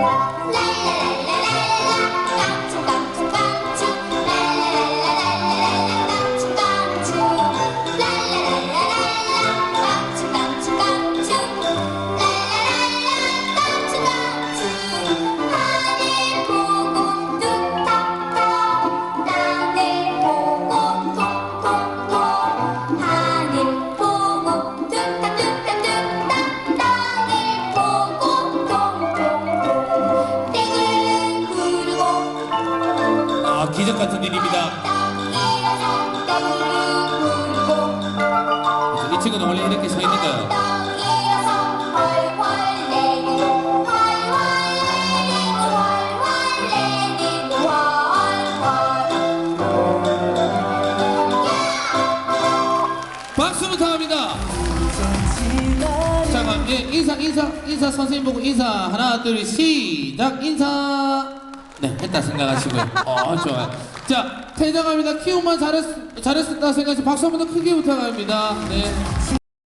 Lá, lá. 아, 기적 같은 일입니다. 이 친구는 원래 이렇게 서 있는 거예요. 인사, 인사, 인사 선생님 보고 인사. 하나, 둘, 시작, 인사. 네, 했다 생각하시고요. 어, 좋아요. 자, 퇴장합니다. 키움만 잘했, 잘했다 생각해서 박수 한 번 더 크게 부탁합니다. 네.